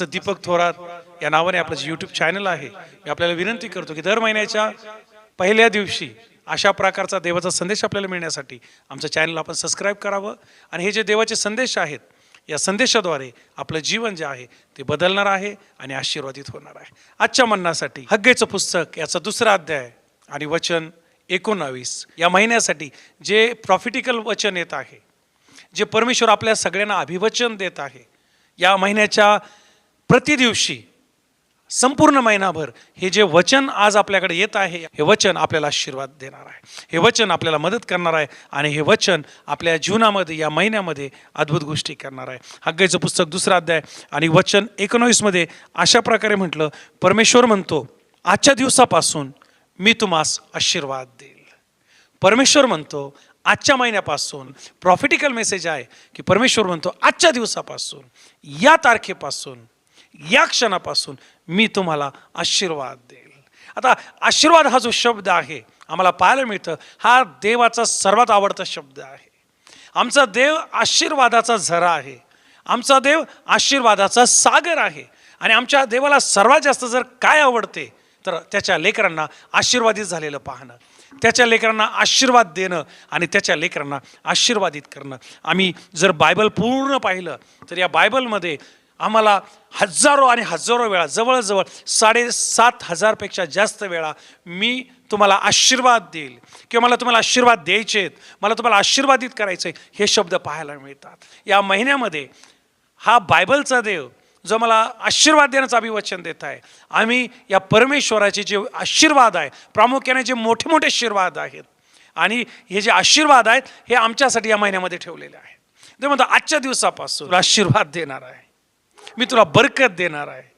असं दीपक थोरात या नावाने आपलं जे यूट्यूब चॅनल आहे मी आपल्याला विनंती करतो की दर महिन्याच्या पहिल्या दिवशी अशा प्रकारचा देवाचा संदेश आपल्याला मिळण्यासाठी आमचं चॅनल आपण सबस्क्राईब करावं. आणि हे जे देवाचे संदेश आहेत या संदेशाद्वारे आपलं जीवन जे आहे ते बदलणार आहे आणि आशीर्वादित होणार आहे. आजच्या म्हणण्यासाठी हग्गेचं पुस्तक याचा दुसरा अध्याय आणि वचन एकोणावीस या महिन्यासाठी जे प्रॉफिटिकल वचन येत आहे जे परमेश्वर आपल्या सगळ्यांना अभिवचन देत आहे या महिन्याच्या प्रतिदिवशी संपूर्ण महिनाभर हे जे वचन आज आपल्याकडे येत आहे हे वचन आपल्याला आशीर्वाद देणार आहे. हे वचन आपल्याला मदत करणार आहे आणि हे वचन आपल्या जीवनामध्ये या महिन्यामध्ये अद्भुत गोष्टी करणार आहे. हग्गाईचं पुस्तक दुसरा अध्याय आणि वचन एकोणावीसमध्ये अशा प्रकारे म्हटलं परमेश्वर म्हणतो आजच्या दिवसापासून मी तुम्हास आशीर्वाद देईल. परमेश्वर म्हणतो आजच्या महिन्यापासून प्रॉफिटिकल मेसेज आहे की परमेश्वर म्हणतो आजच्या दिवसापासून या तारखेपासून या क्षणापासून मी तुम्हाला आशीर्वाद देईल. आता आशीर्वाद हा जो शब्द आहे आम्हाला पाहायला मिळतं हा देवाचा सर्वात आवडता शब्द आहे. आमचा देव आशीर्वादाचा झरा आहे. आमचा देव आशीर्वादाचा सागर आहे. आणि आमच्या देवाला सर्वात जास्त जर काय आवडते तर त्याच्या लेकरांना आशीर्वादित झालेलं पाहणं त्याच्या लेकरांना आशीर्वाद देणं आणि त्याच्या लेकरांना आशीर्वादित करणं. आम्ही जर बायबल पूर्ण पाहिलं तर या बायबलमध्ये आम्हाला हजारो आणि हजारो वेळा जवळजवळ साडेसात हजारपेक्षा जास्त वेळा मी तुम्हाला आशीर्वाद देईल. किंवा मला तुम्हाला आशीर्वाद द्यायचे आहेत मला तुम्हाला आशीर्वादित करायचं आहे हे शब्द पाहायला मिळतात. या महिन्यामध्ये हा बायबलचा देव जो मला आशीर्वाद देण्याचं अभिवचन देत आहे आम्ही या परमेश्वराचे जे आशीर्वाद आहे प्रामुख्याने जे मोठे मोठे आशीर्वाद आहेत आणि हे जे आशीर्वाद आहेत हे आमच्यासाठी या महिन्यामध्ये ठेवलेले आहेत. ते म्हणतो आजच्या दिवसापासून आशीर्वाद देणार आहे. मी तुला बरकत देणार आहे.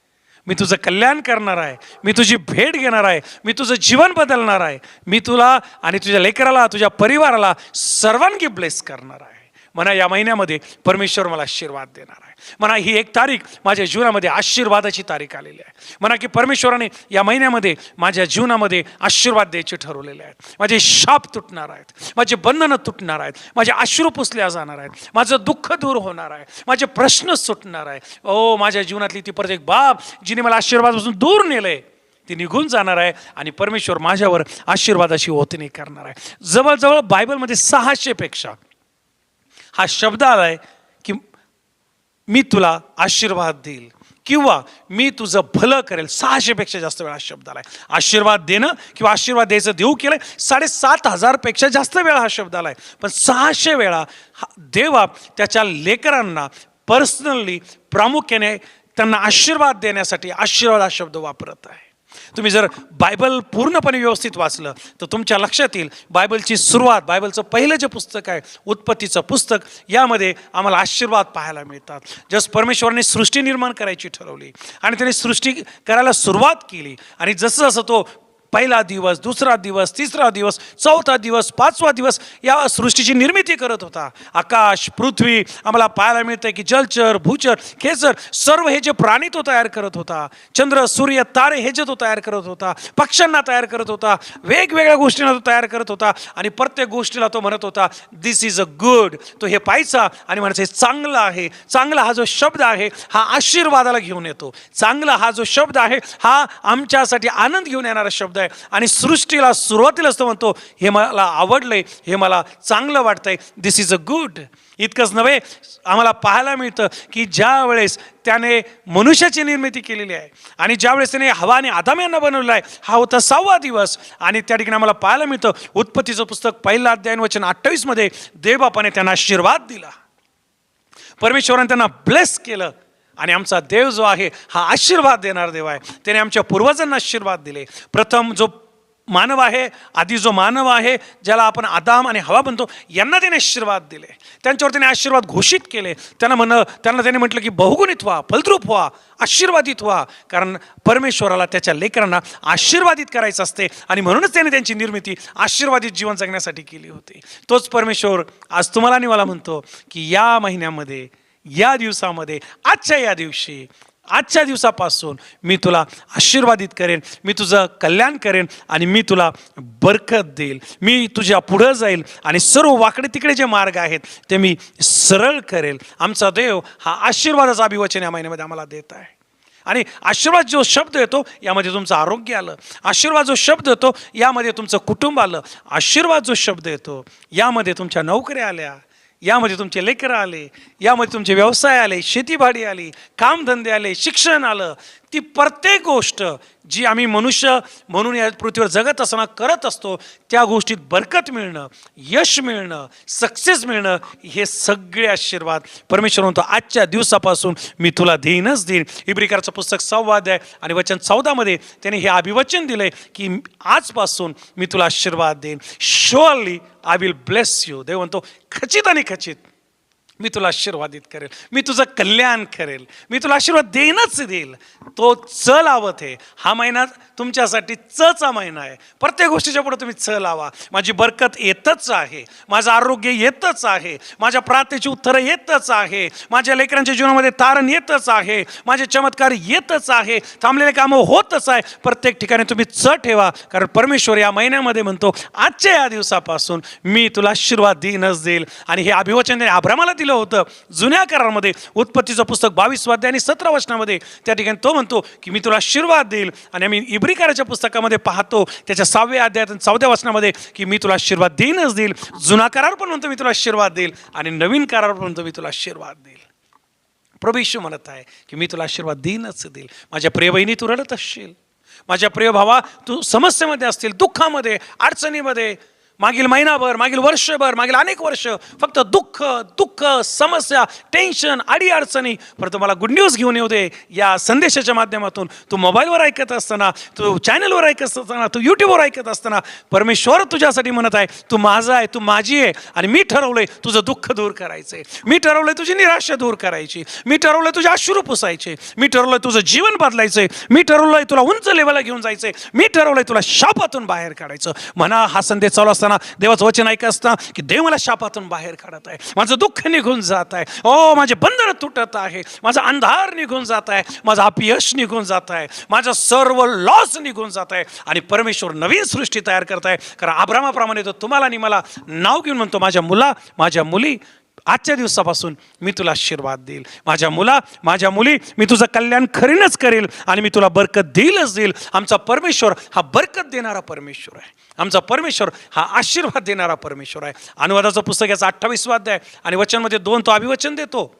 मी तुझं कल्याण करणार आहे. मी तुझी भेट घेणार आहे. मी तुझं जीवन बदलणार आहे. मी तुला आणि तुझ्या लेकराला तुझ्या परिवाराला सर्वांगी ब्लेस करणार आहे. म्हणा या महिन्यामध्ये परमेश्वर मला आशीर्वाद देणार आहे. म्हणा ही एक तारीख माझ्या जीवनामध्ये आशीर्वादाची तारीख आलेली आहे. म्हणा की परमेश्वराने या महिन्यामध्ये माझ्या जीवनामध्ये आशीर्वाद द्यायचे ठरवलेले आहेत. माझे शाप तुटणार आहेत. माझे बंधनं तुटणार आहेत. माझे अश्रू पुसल्या जाणार आहेत. माझं दुःख दूर होणार आहे. माझे प्रश्न सुटणार आहे. ओ माझ्या जीवनातली ती प्रत्येक बाब जिने मला आशीर्वादापासून दूर नेलंय. ती निघून जाणार आहे आणि परमेश्वर माझ्यावर आशीर्वादाची ओतणी करणार आहे. जवळजवळ बायबलमध्ये सहाशेपेक्षा हा शब्द आलाय मी तुला आशीर्वाद देईल. किंवा मी तुझं भलं करेल. सहाशेपेक्षा जास्त वेळा हा शब्द आलाय. आशीर्वाद देणं किंवा आशीर्वाद द्यायचं देऊ केलंय साडेसात हजारपेक्षा जास्त वेळा हा शब्द आलाय. पण सहाशे वेळा हा देवा त्याच्या लेकरांना पर्सनली प्रामुख्याने त्यांना आशीर्वाद देण्यासाठी आशीर्वाद हा शब्द वापरत आहे. तुम्ही जर बायबल पूर्णपणे व्यवस्थित वाचलं तर तुमच्या लक्षात येईल बायबलची सुरुवात बायबलचं पहिलं जे पुस्तक आहे उत्पत्तीचं पुस्तक यामध्ये आम्हाला आशीर्वाद पाहायला मिळतात. जस परमेश्वराने सृष्टी निर्माण करायची ठरवली आणि त्याने सृष्टी करायला सुरुवात केली आणि जसं जसं तो पहिला दिवस दुसरा दिवस तिसरा दिवस चौथा दिवस पाचवा दिवस या सृष्टीची निर्मिती करत होता. आकाश पृथ्वी आम्हाला पाहायला मिळतं की जलचर भूचर खेचर सर्व हे जे प्राणी तो तयार करत होता. चंद्र सूर्य तारे हे जे तो तयार करत होता. पक्ष्यांना तयार करत होता. वेगवेगळ्या गोष्टींना तो तयार करत होता. आणि प्रत्येक गोष्टीला तो म्हणत होता दिस इज अ गुड तो हे पाहायचा आणि म्हणायचं हे चांगलं आहे. चांगला हा जो शब्द आहे हा आशीर्वादाला घेऊन येतो. चांगला हा जो शब्द आहे हा आमच्यासाठी आनंद घेऊन येणारा शब्द आहे. आणि सृष्टीला सुरुवातीलाच तो म्हणतो हे मला आवडलंय हे मला चांगलं वाटतंय. दिस इज अ गुड इतकंच नव्हे आम्हाला पाहायला मिळतं की ज्या वेळेस त्याने मनुष्याची निर्मिती केलेली आहे आणि ज्यावेळेस त्याने हवा आणि आदाम यांना बनवलेला आहे हा होता सहावा दिवस. आणि त्या ठिकाणी आम्हाला पाहायला मिळतं उत्पत्तीचं पुस्तक पहिला अध्यायन वचन अठ्ठावीसमध्ये देवबापाने त्यांना आशीर्वाद दिला. परमेश्वराने त्यांना ब्लेस केलं. आणि आमचा देव जो आहे हा आशीर्वाद देणार देव आहे. त्याने आमच्या पूर्वजांना आशीर्वाद दिले. प्रथम जो मानव आहे आधी जो मानव आहे ज्याला आपण आदाम आणि हवा म्हणतो यांना त्याने आशीर्वाद दिले. त्यांच्यावर त्याने आशीर्वाद घोषित केले. त्यांना म्हण त्यांना त्याने म्हटलं की बहुगुणित व्हा फलद्रूप व्हा आशीर्वादित व्हा. कारण परमेश्वराला त्याच्या लेकरांना आशीर्वादित करायचं असते आणि म्हणूनच त्याने त्यांची निर्मिती आशीर्वादित जीवन जगण्यासाठी केली होती. तोच परमेश्वर आज तुम्हाला आणि मला म्हणतो की या महिन्यामध्ये या दिवसामध्ये आजच्या या दिवशी आजच्या दिवसापासून मी तुला आशीर्वादित करेन मी तुझं कल्याण करेन आणि मी तुला बरकत देईल. मी तुझ्या पुढं जाईल आणि सर्व वाकडे तिकडे जे मार्ग आहेत ते मी सरळ करेल. आमचा देव हा आशीर्वादाचा अभिवचन या महिन्यामध्ये आम्हाला देत आहे. आणि आशीर्वाद जो शब्द येतो यामध्ये तुमचं आरोग्य आलं. आशीर्वाद जो शब्द येतो यामध्ये तुमचं कुटुंब आलं. आशीर्वाद जो शब्द येतो यामध्ये तुमच्या नोकऱ्या आल्या. यामध्ये तुमचे लेकरं आले यामध्ये तुमचे व्यवसाय आले शेतीभाडी आली कामधंदे आले शिक्षण आलं ती प्रत्येक गोष्ट जी आम्ही मनुष्य म्हणून या पृथ्वीवर जगत असताना करत असतो त्या गोष्टीत बरकत मिळणं यश मिळणं सक्सेस मिळणं हे सगळे आशीर्वाद. परमेश्वर म्हणतो आजच्या दिवसापासून मी तुला देईनच देईन. इब्रिकारचं पुस्तक संवाद आहे आणि वचन चौदामध्ये त्याने हे अभिवचन दिलंय की आजपासून मी तुला आशीर्वाद देईन. Surely I will bless you देव म्हणतो खचित आणि खचित. मी तुला आशीर्वादित करेल. मी तुझं कल्याण करेल. मी तुला आशीर्वाद देईनच देईल. तो च लावत आहे. हा महिना तुमच्यासाठी चचा महिना आहे. प्रत्येक गोष्टीच्या पुढे तुम्ही च लावा. माझी बरकत येतच आहे. माझं आरोग्य येतच आहे. माझ्या प्रार्थनेची उत्तरं येतच आहे. माझ्या लेकरांच्या जीवनामध्ये तारण येतच आहे. माझे चमत्कार येतच आहे. थांबलेले कामं होतच आहे. प्रत्येक ठिकाणी तुम्ही च ठेवा. कारण परमेश्वर या महिन्यामध्ये म्हणतो आजच्या या दिवसापासून मी तुला आशीर्वाद देईनच देईल. आणि हे अभिवचन त्याने आभ्रामाला दिलं होतं. जुन्या करारामध्ये उत्पत्तीचं पुस्तक बावीस वाद्य आणि सतरा वचनामध्ये त्या ठिकाणी तो म्हणतो की मी तुला आशीर्वाद देईल आणि आम्ही इब्रिकाराच्या पुस्तकामध्ये पाहतो त्याच्या सहाव्या अध्यायात आणि चौथ्या वचनामध्ये की मी तुला आशीर्वाद देईनच देईल. जुना करार पण म्हणतो मी तुला आशीर्वाद देईल आणि नवीन करार पण म्हणतो मी तुला आशीर्वाद देईल. प्रभेशू म्हणत आहे की मी तुला आशीर्वाद देईनच देईल. माझ्या प्रिय बहिणी तू रडत असशील. माझ्या प्रिय भावा तू समस्येमध्ये असतील दुःखामध्ये अडचणीमध्ये मागील महिनाभर मागील वर्षभर मागील अनेक वर्ष फक्त दुःख दुःख समस्या टेन्शन अडी अडचणी परंतु मला गुड न्यूज घेऊन येऊ दे. या संदेशाच्या माध्यमातून तू मोबाईलवर ऐकत असताना तू चॅनलवर ऐकत असताना तू यूट्यूबवर ऐकत असताना परमेश्वर तुझ्यासाठी म्हणत आहे तू माझा आहे तू माझी आहे आणि मी ठरवलंय तुझं दुःख दूर करायचंय. मी ठरवलंय तुझी निराशा दूर करायची. मी ठरवलंय तुझे अश्रू पुसायचे. मी ठरवलंय तुझं जीवन बदलायचंय. मी ठरवलंय तुला उंच लेवलला घेऊन जायचंय. मी ठरवलंय तुला शापातून बाहेर काढायचं. म्हणा हा संदेश चालू असताना देवाचं वचन ऐकत असताना की देव मला शापातून बाहेर काढत आहे. माझं दुःख निघून जात आहे. ओ माझे बंधन तुटत आहे. माझा अंधार निघून जात आहे. माझं अपयश निघून जात आहे. माझं सर्व लॉस निघून जात आहे. आणि परमेश्वर नवीन सृष्टी तयार करत आहे. कारण आब्रामाप्रमाणे तो तुम्हाला आणि मला नाव घेऊन म्हणतो माझ्या मुला माझ्या मुली आजच्या दिवसापासून मी तुला आशीर्वाद देईल. माझ्या मुला माझ्या मुली मी तुझं कल्याण खरीनच करेल आणि मी तुला बरकत देईलच देईल. आमचा परमेश्वर हा बरकत देणारा परमेश्वर आहे. आमचा परमेश्वर हा आशीर्वाद देणारा परमेश्वर आहे. अनुवादाचं पुस्तक याचा अठ्ठावीस वाद्य आहे आणि वचनमध्ये दोन तो अभिवचन देतो.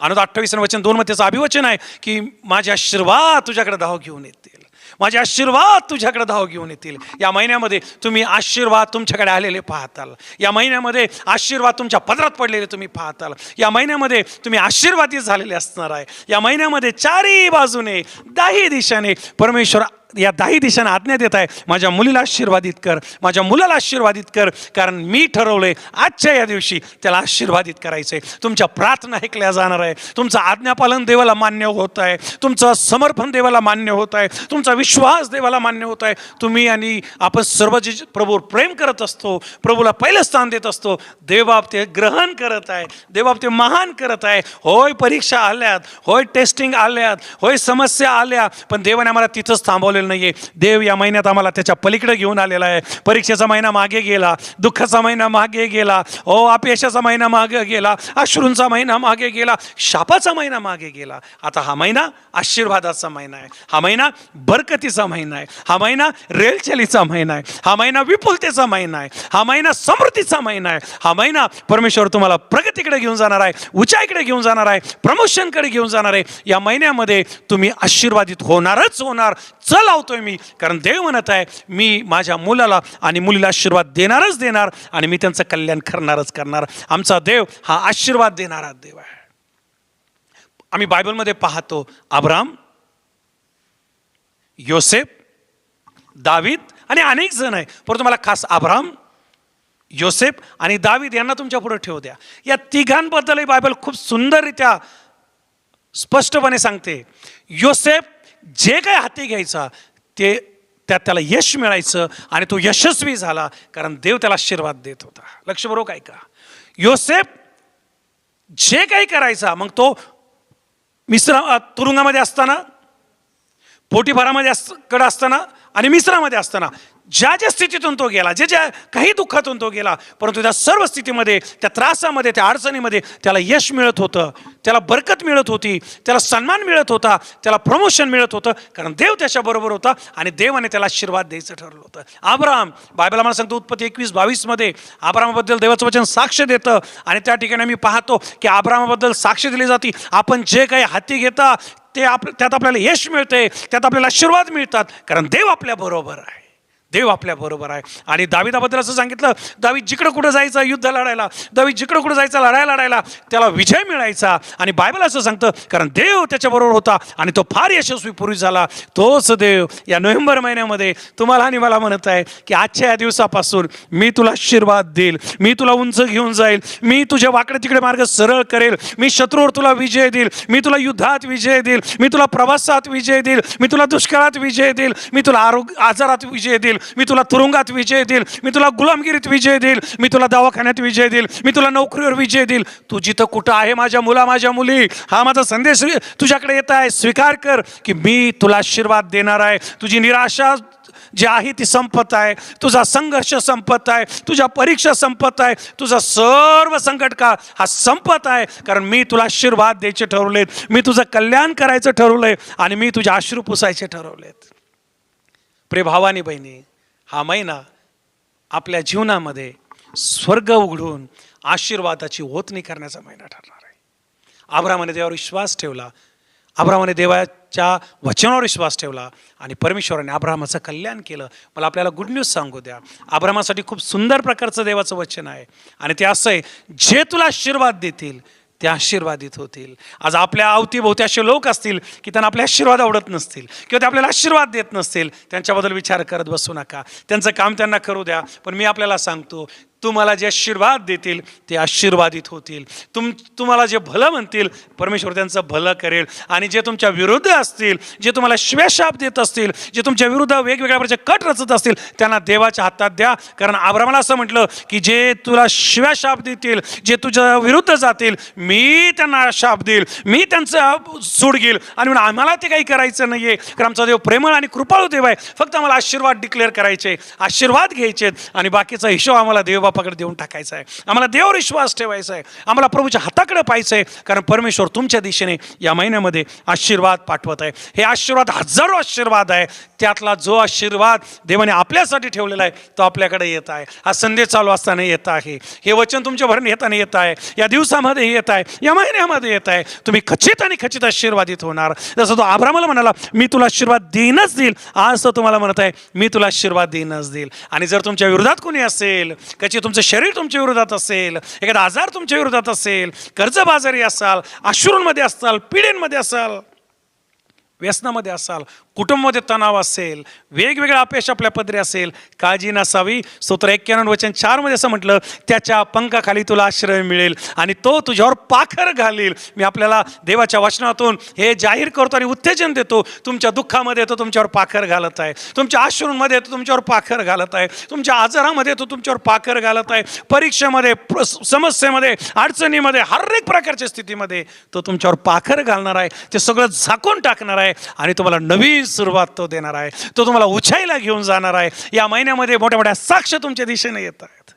अनुवाद अठ्ठावीस आणि वचन दोन मध्ये त्याचं अभिवचन आहे की माझे आशीर्वाद तुझ्याकडे धाव घेऊन येते माझे आशीर्वाद तुझ्याकडे धाव घेऊन येतील. या महिन्यामध्ये तुम्ही आशीर्वाद तुमच्याकडे आलेले पाहताल. या महिन्यामध्ये आशीर्वाद तुमच्या पदरात पडलेले तुम्ही पाहताल. या महिन्यामध्ये तुम्ही आशीर्वादित झालेले असणार आहे. या महिन्यामध्ये चारही बाजूने दाही दिशाने परमेश्वर या दाही दिशांना आज्ञा देत आहे. माझ्या मुलीला आशीर्वादित कर. माझ्या मुलाला आशीर्वादित कर. कारण मी ठरवलंय आजच्या या दिवशी त्याला आशीर्वादित करायचंय. तुमच्या प्रार्थना ऐकल्या जाणार आहे. तुमचं आज्ञापालन देवाला मान्य होत आहे. तुमचं समर्पण देवाला मान्य होत आहे. तुमचा विश्वास देवाला मान्य होत आहे. तुम्ही आणि आपण सर्व जे प्रभूवर प्रेम करत असतो प्रभूला पहिलं स्थान देत असतो. देवबाब ते ग्रहण करत आहे. देवबाब ते महान करत आहे. होय परीक्षा आल्यात होय टेस्टिंग आल्यात होय समस्या आल्या पण देवाने आम्हाला तिथंच थांबवलं. दाखवलेलं नाही आहे देव या महिन्यात आम्हाला त्याच्या पलीकडे घेऊन आलेला आहे. परीक्षेचा महिना मागे गेला दुःखाचा महिना मागे गेला ओ अपयशाचा महिना मागे गेला अश्रूंचा महिना मागे गेला शापाचा महिना मागे गेला. आता हा महिना आशीर्वादाचा महिना आहे. हा महिना बरकतीचा महिना आहे. हा महिना रेलचलीचा महिना आहे. हा महिना विपुलतेचा महिना आहे. हा महिना समृद्धीचा महिना आहे. हा महिना परमेश्वर तुम्हाला प्रगतीकडे घेऊन जाणार आहे उंचाईकडे घेऊन जाणार आहे प्रमोशनकडे घेऊन जाणार आहे. या महिन्यामध्ये तुम्ही आशीर्वादित होणारच होणार. चल लावतोय मी. कारण देव म्हणत आहे मी माझ्या मुलाला आणि मुलीला आशीर्वाद देणारच देणार आणि मी त्यांचं कल्याण करणारच करणार. आमचा देव हा आशीर्वाद देणारा देव आहे. आम्ही बायबलमध्ये पाहतो अब्राम योसेफ दावीद आणि अनेक जण आहे. परंतु मला खास अब्राम योसेफ आणि दावीद यांना तुमच्यापुढे ठेवू द्या. या तिघांबद्दलही बायबल खूप सुंदररित्या स्पष्टपणे सांगते. योसेफ जे काही हाती घ्यायचा ते त्यात त्याला यश मिळायचं आणि तो यशस्वी झाला कारण देव त्याला आशीर्वाद देत होता. लक्ष बरोबर काय का योसेफ जे काही करायचा मग तो मिश्रा तुरुंगामध्ये असताना पोटीभारामध्ये असकडे असताना आणि मिश्रामध्ये असताना ज्या ज्या स्थितीतून तो गेला जे ज्या काही दुःखातून तो गेला परंतु त्या सर्व स्थितीमध्ये त्या त्रासामध्ये त्या अडचणीमध्ये त्याला यश मिळत होतं त्याला बरकत मिळत होती त्याला सन्मान मिळत होता त्याला प्रमोशन मिळत होतं कारण देव त्याच्याबरोबर होता आणि देवाने त्याला आशीर्वाद द्यायचं ठरलं होतं. आब्राम बायबल मला सांगतो उत्पत्ती एकवीस बावीसमध्ये आब्रामाबद्दल देवाचं वचन साक्ष देतं. आणि त्या ठिकाणी मी पाहतो की आब्रामाबद्दल साक्ष दिली जाते. आपण जे काही हाती घेता ते आप त्यात आपल्याला यश मिळते त्यात आपल्याला आशीर्वाद मिळतात कारण देव आपल्या बरोबर आहे. देव आपल्या बरोबर आहे. आणि दाविदाबद्दल असं सांगितलं दावी जिकडं कुठं जायचं युद्ध लढायला दावी जिकडं कुठं जायचं लढायला लढायला त्याला विजय मिळायचा. आणि बायबल असं सांगतं कारण देव त्याच्याबरोबर होता आणि तो फार यशस्वी पूर्वी झाला. तोच देव या नोव्हेंबर महिन्यामध्ये तुम्हाला आणि मला म्हणत आहे की आजच्या या दिवसापासून मी तुला आशीर्वाद देईल. मी तुला उंच घेऊन जाईल. मी तुझ्या वाकडे तिकडे मार्ग सरळ करेल. मी शत्रूवर तुला विजय देईल. मी तुला युद्धात विजय देईल. मी तुला प्रवासात विजय देईल. मी तुला दुष्काळात विजय देईल. मी तुला आरोग्य आजारात विजय देईल. मी तुला तुरुंगात विजय देईल. मी तुला गुलामगिरीत विजय देईल. मी तुला दवाखान्यात विजय देईल. मी तुला नोकरीवर विजय देईल. तू जिथं कुठं आहे माझ्या मुला माझ्या मुली हा माझा संदेश तुझ्याकडे येत आहे. स्वीकार कर की मी तुला आशीर्वाद देणार आहे. तुझी निराशा जी आहे ती संपत आहे. तुझा संघर्ष संपत आहे. तुझ्या परीक्षा संपत आहे. तुझा सर्व संकट का हा संपत आहे. कारण मी तुला आशीर्वाद द्यायचे ठरवलेत. मी तुझं कल्याण करायचं ठरवलं आहे आणि मी तुझे अश्रू पुसायचे ठरवलेत. प्रेभावानी बहिणी हा महिना आपल्या जीवनामध्ये स्वर्ग उघडून आशीर्वादाची ओतणी करण्याचा महिना ठरणार आहे. आब्रामाने देवावर विश्वास ठेवला. आभ्रामाने देवाच्या वचनावर विश्वास ठेवला आणि परमेश्वराने आब्रामाचं कल्याण केलं. मला आपल्याला गुड न्यूज सांगू द्या. आभ्रामासाठी खूप सुंदर प्रकारचं देवाचं वचन आहे. आणि ते असं आहे जे तुला आशीर्वाद देतील ते आशीर्वादित होतील. आज आपल्या अवतीभोवती असे लोक असतील की त्यांना आपले आशीर्वाद आवडत नसतील किंवा ते आपल्याला आशीर्वाद देत नसतील त्यांच्याबद्दल विचार करत बसू नका. त्यांचं काम त्यांना करू द्या पण मी आपल्याला सांगतो तुम्हाला जे आशीर्वाद देतील ते आशीर्वादित होतील. तुम तुम्हाला जे भलं म्हणतील परमेश्वर त्यांचं भलं करेल. आणि जे तुमच्या विरुद्ध असतील जे तुम्हाला श्वेशाप देत असतील जे तुमच्या विरुद्ध वेगवेगळ्या प्रकारचे कट रचत असतील त्यांना देवाच्या हातात द्या. कारण आब्रामाला असं म्हटलं की जे तुला शिव्याशाप देतील जे तुझ्या विरुद्ध जातील मी त्यांना शाप देईल मी त्यांचं सूड घेईल. आणि म्हणून आम्हाला ते काही करायचं नाही आहे कारण आमचा देव प्रेमळ आणि कृपाळू देव आहे. फक्त आम्हाला आशीर्वाद डिक्लेअर करायचे आशीर्वाद घ्यायचे आणि बाकीचा हिशोब आम्हाला देव बापाकडे देऊन टाकायचा आहे. आम्हाला देवावर विश्वास ठेवायचा आहे. आम्हाला प्रभूच्या हाताकडे पाहायचं आहे कारण परमेश्वर तुमच्या दिशेने या महिन्यामध्ये आशीर्वाद पाठवत आहे. हे आशीर्वाद हजारो आशीर्वाद आहे. त्यातला जो आशीर्वाद देवाने आपल्यासाठी ठेवलेला आहे तो आपल्याकडे येत आहे. हा संदेश चालू असताना येत आहे. हे वचन तुमच्या भरून येताना येत आहे. या दिवसामध्ये येत आहे. या महिन्यामध्ये येत आहे. तुम्ही खचित आणि खचित आशीर्वादित होणार. जसं तो आभ्रामाला म्हणाला मी तुला आशीर्वाद देईनच देईल. आज तो तुम्हाला म्हणत आहे मी तुला आशीर्वाद देईनच देईल. आणि जर तुमच्या विरोधात कोणी असेल कधी तुमचं शरीर तुमच्या विरोधात असेल एखादा आजार तुमच्या विरोधात असेल कर्जबाजारी असाल अश्रूंमध्ये असाल पिढींमध्ये असाल व्यसनामध्ये असाल कुटुंबामध्ये तणाव असेल वेगवेगळ्या अपयश आपल्या पदरी असेल काळजी नसावी. स्तोत्र एक्क्याण्णव वचन चारमध्ये असं म्हटलं त्याच्या पंखाखाली तुला आश्रय मिळेल आणि तो तुझ्यावर पाखर घालील. मी आपल्याला देवाच्या वचनातून हे जाहीर करतो आणि उत्तेजन देतो. तुमच्या दुःखामध्ये तो तुमच्यावर पाखर घालत आहे. तुमच्या आश्रूंमध्ये तो तुमच्यावर पाखर घालत आहे. तुमच्या आजारामध्ये तो तुमच्यावर पाखर घालत आहे. परीक्षेमध्ये प्र- समस्येमध्ये अडचणीमध्ये हर एक प्रकारच्या स्थितीमध्ये तो तुमच्यावर पाखर घालणार आहे. ते सगळं झाकून टाकणार आहे. आणि तुम्हाला नवीन सुरुवात तो देणार आहे. तो तुम्हाला उचाईला घेऊन जाणार आहे. या महिन्यामध्ये मोठ्या मोठ्या साक्ष तुमच्या दिशेने येत आहेत.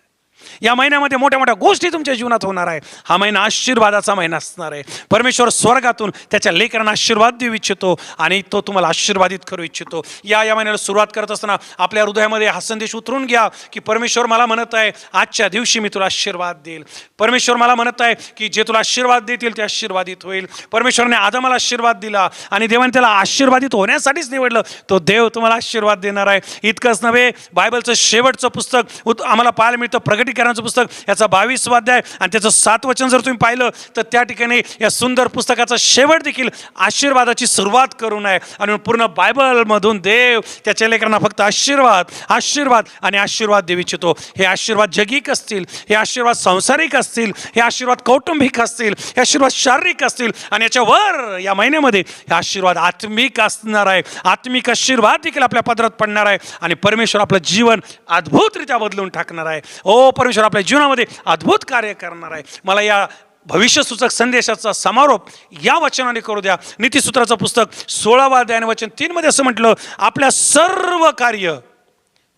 या महिन्यामध्ये मोठ्या मोठ्या गोष्टी तुमच्या जीवनात होणार आहे. हा महिना आशीर्वादाचा महिना असणार आहे. परमेश्वर स्वर्गातून त्याच्या लेकरांना आशीर्वाद देऊ इच्छितो आणि तो तुम्हाला आशीर्वादित करू इच्छितो. या या महिन्याला सुरुवात करत असताना आपल्या हृदयामध्ये हा संदेश उतरून घ्या की परमेश्वर मला म्हणत आहे आजच्या दिवशी मी तुला आशीर्वाद देईल. परमेश्वर मला म्हणत आहे की जे तुला आशीर्वाद देतील ते आशीर्वादित होईल. परमेश्वरने आदमाला आशीर्वाद दिला आणि देवाने त्याला आशीर्वादित होण्यासाठीच निवडलं. तो देव तुम्हाला आशीर्वाद देणार आहे. इतकंच नव्हे बायबलचं शेवटचं पुस्तक आम्हाला पाहायला मिळतं. प्रकटीकरणाचं पुस्तक याचा बावीस स्वाध्याय आणि त्याचं सात वचन जर तुम्ही पाहिलं तर त्या ठिकाणी या सुंदर पुस्तकाचा शेवट देखील आशीर्वादाची सुरुवात करून आहे. आणि पूर्ण बायबलमधून देव त्याच्या लेकरांना फक्त आशीर्वाद आशीर्वाद आणि आशीर्वाद देऊ इच्छितो. हे आशीर्वाद जगिक असतील हे आशीर्वाद सांसारिक असतील हे आशीर्वाद कौटुंबिक असतील हे आशीर्वाद शारीरिक असतील आणि याच्यावर या महिन्यामध्ये हे आशीर्वाद आत्मिक असणार आहे. आत्मिक आशीर्वाद देखील आपल्या पदरात पडणार आहे आणि परमेश्वर आपलं जीवन अद्भुतरित्या बदलून टाकणार आहे. ओ परमेश्वर आपल्या जीवनामध्ये अद्भुत कार्य करणार आहे. मला या भविष्यसूचक संदेशाचा समारोप या वचनाने करू द्या. नीतीसूत्राचं पुस्तक सोळावा अध्याय वचन तीनमध्ये असं म्हटलं आपल्या सर्व कार्य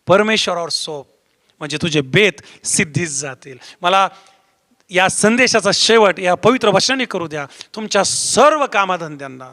परमेश्वरावर सोप म्हणजे तुझे बेत सिद्धीच जातील. मला या संदेशाचा शेवट या पवित्र वचनाने करू द्या. तुमच्या सर्व कामाधंद्यांना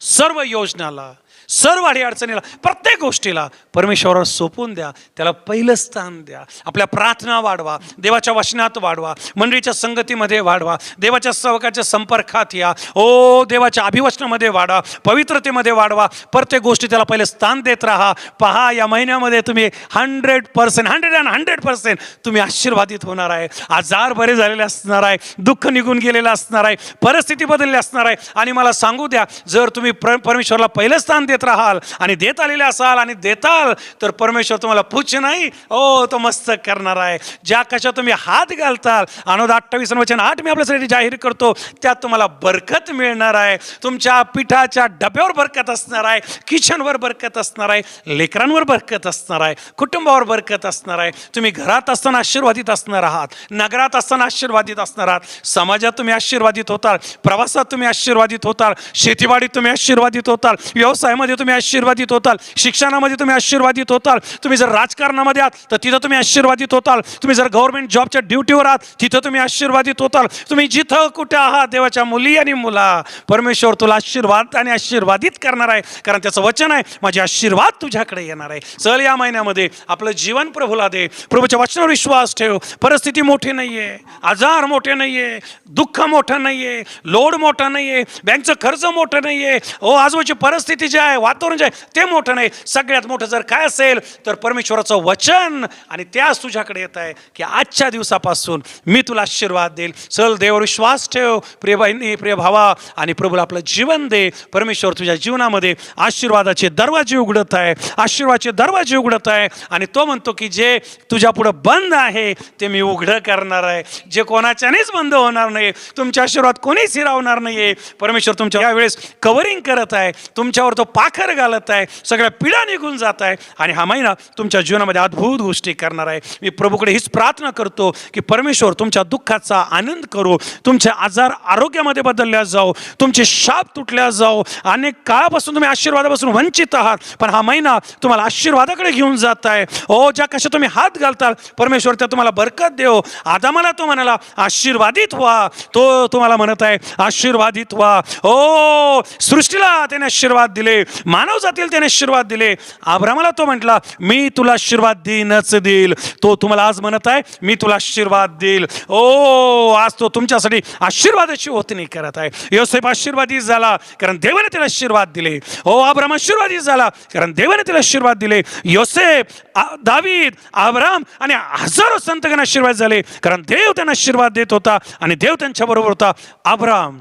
सर्व योजनाला सर्व अडी अडचणीला प्रत्येक गोष्टीला परमेश्वरावर सोपून द्या त्याला पहिलं स्थान द्या. आपल्या प्रार्थना वाढवा देवाच्या वचनात वाढवा मंडळीच्या संगतीमध्ये वाढवा देवाच्या सवकाच्या संपर्कात या. ओ देवाच्या अभिवचनामध्ये वाढवा पवित्रतेमध्ये वाढवा. प्रत्येक गोष्टी त्याला पहिले स्थान देत राहा. पहा या महिन्यामध्ये तुम्ही hundred percent hundred and hundred percent तुम्ही आशीर्वादित होणार आहे. आजार बरे झालेले असणार आहे दुःख निघून गेलेलं असणार आहे परिस्थिती बदलली असणार आहे. आणि मला सांगू द्या जर तुम्ही प्र परमेश्वरला पहिलं स्थान देत राहाल आणि देत आलेले असाल आणि देताल तर परमेश्वर तुम्हाला पूछ नाही. ओ तो मस्त करणार आहे. ज्या कशा तुम्ही हात घालताल अनुद अठ्ठावीस वचन आठ मी आपल्यासाठी जाहीर करतो त्यात तुम्हाला बरकत मिळणार आहे. तुमच्या पिठाच्या डब्यावर बरकत असणार आहे किचनवर बरकत असणार आहे लेकरांवर बरकत असणार आहे कुटुंबावर बरकत असणार आहे. तुम्ही घरात असताना आशीर्वादित असणार आहात नगरात असताना आशीर्वादित असणार आहात समाजात तुम्ही आशीर्वादित होताल प्रवासात तुम्ही आशीर्वादित होताल शेतीवाडीत तुम्ही आशीर्वादित होताल व्यवसायामध्ये तुम्ही आशीर्वादित होताल शिक्षणामध्ये तुम्ही आशीर्वादित होताल तुम्ही जर राजकारणामध्ये आहात तर तिथं तुम्ही आशीर्वादित होताल. तुम्ही जर गव्हर्नमेंट जॉबच्या ड्युटीवर आहात तिथं तुम्ही आशीर्वादित होताल. तुम्ही जिथं कुठे आहात देवाच्या मुली आणि मुला परमेश्वर तुला आशीर्वाद आणि आशीर्वादित करणार आहे. कारण त्याचं वचन आहे माझे आशीर्वाद तुझ्याकडे येणार आहे. चल या महिन्यामध्ये आपलं जीवन प्रभूला दे. प्रभूच्या वचनावर विश्वास ठेव. परिस्थिती मोठी नाहीये आजार मोठे नाहीये दुःख मोठं नाहीये लोड मोठा नाहीये बँकचं खर्च मोठं नाहीये. ओ आजूबाजूची परिस्थिती जी आहे वातावरण जे आहे ते मोठं नाही. सगळ्यात मोठं जर काय असेल तर परमेश्वराचं वचन आणि त्याच तुझ्याकडे येत आहे की आजच्या दिवसापासून मी तुला आशीर्वाद देईल. चल देवावर विश्वास ठेव प्रिय बहिणी प्रिय भावा आणि प्रभूला आपलं जीवन दे. परमेश्वर तुझ्या जीवनामध्ये आशीर्वादाचे दरवाजे उघडत आहे. आशीर्वादाचे दरवाजे उघडत आहे. आणि तो म्हणतो की जे तुझ्या पुढं बंद आहे ते मी उघडं करणार आहे. जे कोणाच्यानेच बंद होणार नाही तुमच्या आशीर्वाद कोणीच हिरावणार नाही परमेश्वर तुमच्या यावेळेस कवरिंग करत आहे. तुमच्यावर तो साखर घालत आहे सगळ्या पिढ्या निघून जात आहे आणि हा महिना तुमच्या जीवनामध्ये अद्भुत गोष्टी करणार आहे. मी प्रभूकडे हीच प्रार्थना करतो की परमेश्वर तुमच्या दुःखाचा आनंद करू तुमचे आजार आरोग्यामध्ये बदलल्या जाऊ तुमचे शाप तुटल्या जाऊ अनेक काळापासून तुम्ही आशीर्वादापासून वंचित आहात पण हा महिना तुम्हाला आशीर्वादाकडे घेऊन जात आहे. ओ ज्या कशा तुम्ही हात घालताल परमेश्वर त्या तुम्हाला बरकत देव आदामाला तो म्हणाला आशीर्वादित व्हा. तो तुम्हाला म्हणत आहे आशीर्वादित व्हा. ओ सृष्टीला त्याने आशीर्वाद दिले. मानव जातील त्याने आशीर्वाद दिले. आभ्रामाला तो म्हटला मी तुला आशीर्वाद देईनच देईल. तो तुम्हाला आज म्हणत आहे मी तुला आशीर्वाद देईल. ओ आज तो तुमच्यासाठी आशीर्वादाची नाही करत आहे. योसेफ आशीर्वादी झाला कारण देवाने त्याला आशीर्वाद दिले. ओ आभ्राम आशीर्वादी झाला कारण देवाने त्याला आशीर्वाद दिले. योसेफ दावीद आभ्राम आणि हजारो संतगण आशीर्वाद झाले कारण देव त्यांना आशीर्वाद देत होता आणि देव त्यांच्याबरोबर होता. आभ्राम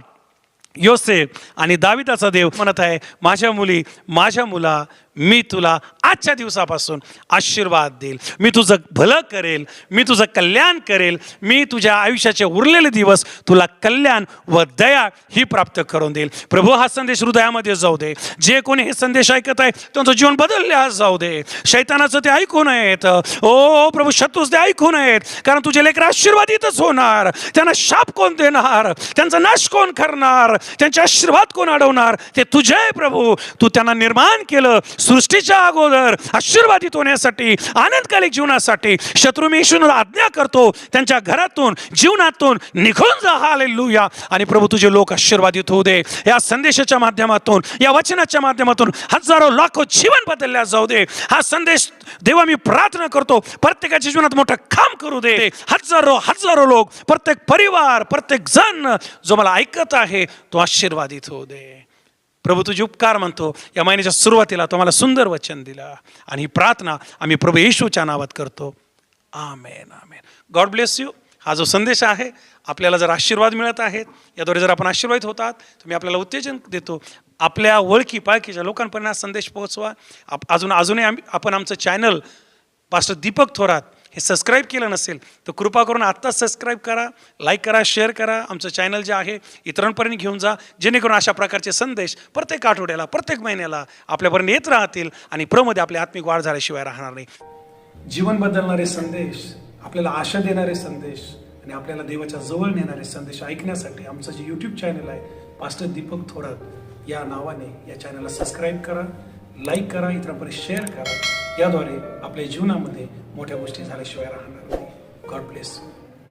योसेफ आणि दाविदाचा देव म्हणत आहे माझ्या मुली माझ्या मुला मी तुला आजच्या दिवसापासून आशीर्वाद देईल. मी तुझं भलं करेल. मी तुझं कल्याण करेल. मी तुझ्या आयुष्याचे उरलेले दिवस तुला कल्याण व दया ही प्राप्त करून देईल. प्रभू हा संदेश हृदयामध्ये जाऊ दे. जे कोणी हे संदेश ऐकत आहे त्यांचं जीवन बदलले जाऊ दे. शैतानाचं ते ऐकू नयेत. ओ प्रभू शत्रूच ते ऐकू नयेत. कारण तुझे लेकर आशीर्वादितच होणार. त्यांना शाप कोण देणार? त्यांचा नाश कोण करणार? त्यांचे आशीर्वाद कोण अडवणार? ते तुझे प्रभू. तू त्यांना निर्माण केलं सृष्टीच्या अगोदर आशीर्वादित होण्यासाठी आनंदकालिक जीवनासाठी शत्रू मी ईश्वर आज्ञा करतो त्यांच्या घरातून जीवनातून निघून जा. हालेलुया. आणि प्रभू तुझे लोक आशीर्वादित होऊ दे. या संदेशाच्या माध्यमातून या वचनाच्या माध्यमातून हजारो लाखो जीवन बदलल्या जाऊ दे. हा संदेश देवा मी प्रार्थना करतो प्रत्येकाच्या जीवनात मोठं काम करू दे. हजारो हजारो लोक प्रत्येक परिवार प्रत्येक जण जो मला ऐकत आहे तो आशीर्वादित होऊ दे. प्रभू तुझे उपकार म्हणतो. या महिन्याच्या सुरुवातीला तुम्हाला सुंदर वचन दिलं. आणि ही प्रार्थना आम्ही प्रभू येशूच्या नावात करतो. आमेन आमेन. God bless you. हा जो संदेश आहे आपल्याला जर आशीर्वाद मिळत आहेत याद्वारे जर आपण आशीर्वादित होतात तुम्ही आपल्याला उत्तेजन देतो. आपल्या ओळखी पाळखीच्या लोकांपर्यंत हा संदेश पोहोचवा. आप अजून अजूनही आम्ही आपण आमचं चॅनल पास्टर दीपक थोरात हे सबस्क्राईब केलं नसेल तर कृपा करून आत्ताच सबस्क्राईब करा लाईक करा शेअर करा. आमचं चॅनल जे आहे इतरांपर्यंत घेऊन जा. जेणेकरून अशा प्रकारचे संदेश प्रत्येक आठवड्याला प्रत्येक महिन्याला आपल्यापर्यंत येत राहतील आणि प्रमध्ये आपली आत्मिक वाढ झाल्याशिवाय राहणार नाही. जीवन बदलणारे संदेश आपल्याला आशा देणारे संदेश आणि आपल्याला देवाच्या जवळ नेणारे संदेश ऐकण्यासाठी आमचं जे यूट्यूब चॅनल आहे पास्टर दीपक थोरात या नावाने या चॅनलला सबस्क्राईब करा. लाईक करा इतरांपर्यंत शेअर करा. याद्वारे आपल्या जीवनामध्ये मोठ्या गोष्टी झाल्याशिवाय राहणार नाही. God bless